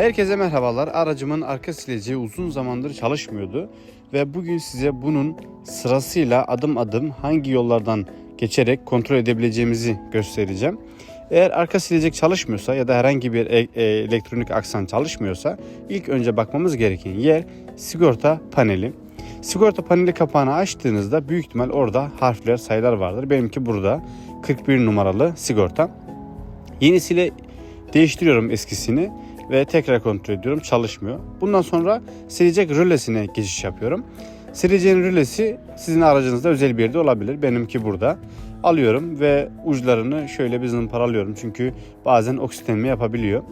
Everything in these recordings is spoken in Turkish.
Herkese merhabalar. Aracımın arka sileceği uzun zamandır çalışmıyordu ve bugün size bunun sırasıyla adım adım hangi yollardan geçerek kontrol edebileceğimizi göstereceğim. Eğer arka silecek çalışmıyorsa ya da herhangi bir e- e- elektronik aksan çalışmıyorsa ilk önce bakmamız gereken yer sigorta paneli. Sigorta paneli kapağını açtığınızda büyük ihtimal orada harfler, sayılar vardır. Benimki burada 41 numaralı sigorta. Yenisiyle değiştiriyorum eskisini ve tekrar kontrol ediyorum çalışmıyor. Bundan sonra silecek rölesine geçiş yapıyorum. Sileceğin rölesi sizin aracınızda özel bir yerde olabilir. Benimki burada. Alıyorum ve uçlarını şöyle bir zımparalıyorum. Çünkü bazen oksitlenme yapabiliyor.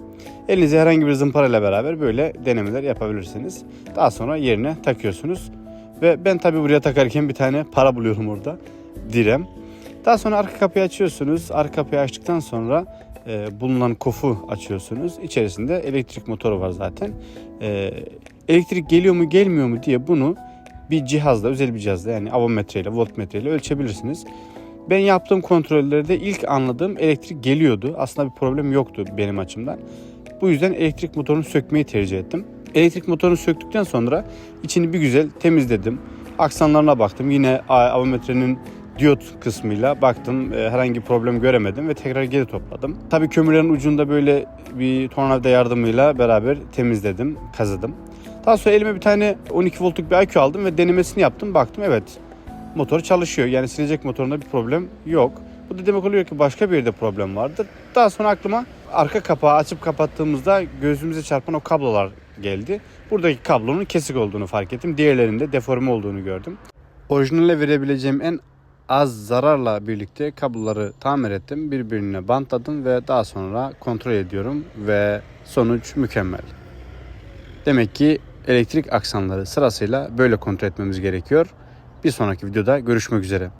Elinize herhangi bir zımparayla beraber böyle denemeler yapabilirsiniz. Daha sonra yerine takıyorsunuz. Ve ben tabi buraya takarken bir tane para buluyorum orada. Direm. Daha sonra arka kapıyı açıyorsunuz. Arka kapıyı açtıktan sonra e, bulunan kofu açıyorsunuz. İçerisinde elektrik motoru var zaten. E, elektrik geliyor mu gelmiyor mu diye bunu bir cihazla, özel bir cihazla yani avometreyle, voltmetreyle ölçebilirsiniz. Ben yaptığım kontrollerde ilk anladığım elektrik geliyordu. Aslında bir problem yoktu benim açımdan. Bu yüzden elektrik motorunu sökmeyi tercih ettim. Elektrik motorunu söktükten sonra içini bir güzel temizledim. Aksanlarına baktım. Yine avometrenin diyot kısmıyla baktım. E, herhangi problem göremedim ve tekrar geri topladım. Tabii kömürlerin ucunda böyle bir tornavida yardımıyla beraber temizledim, kazıdım. Daha sonra elime bir tane 12 voltluk bir akü aldım ve denemesini yaptım. Baktım evet motor çalışıyor. Yani silecek motorunda bir problem yok. Bu da demek oluyor ki başka bir yerde problem vardır. Daha sonra aklıma arka kapağı açıp kapattığımızda gözümüze çarpan o kablolar geldi. Buradaki kablonun kesik olduğunu fark ettim. Diğerlerinde deforme olduğunu gördüm. Orijinale verebileceğim en az zararla birlikte kabloları tamir ettim. Birbirine bantladım ve daha sonra kontrol ediyorum ve sonuç mükemmel. Demek ki elektrik aksanları sırasıyla böyle kontrol etmemiz gerekiyor. Bir sonraki videoda görüşmek üzere.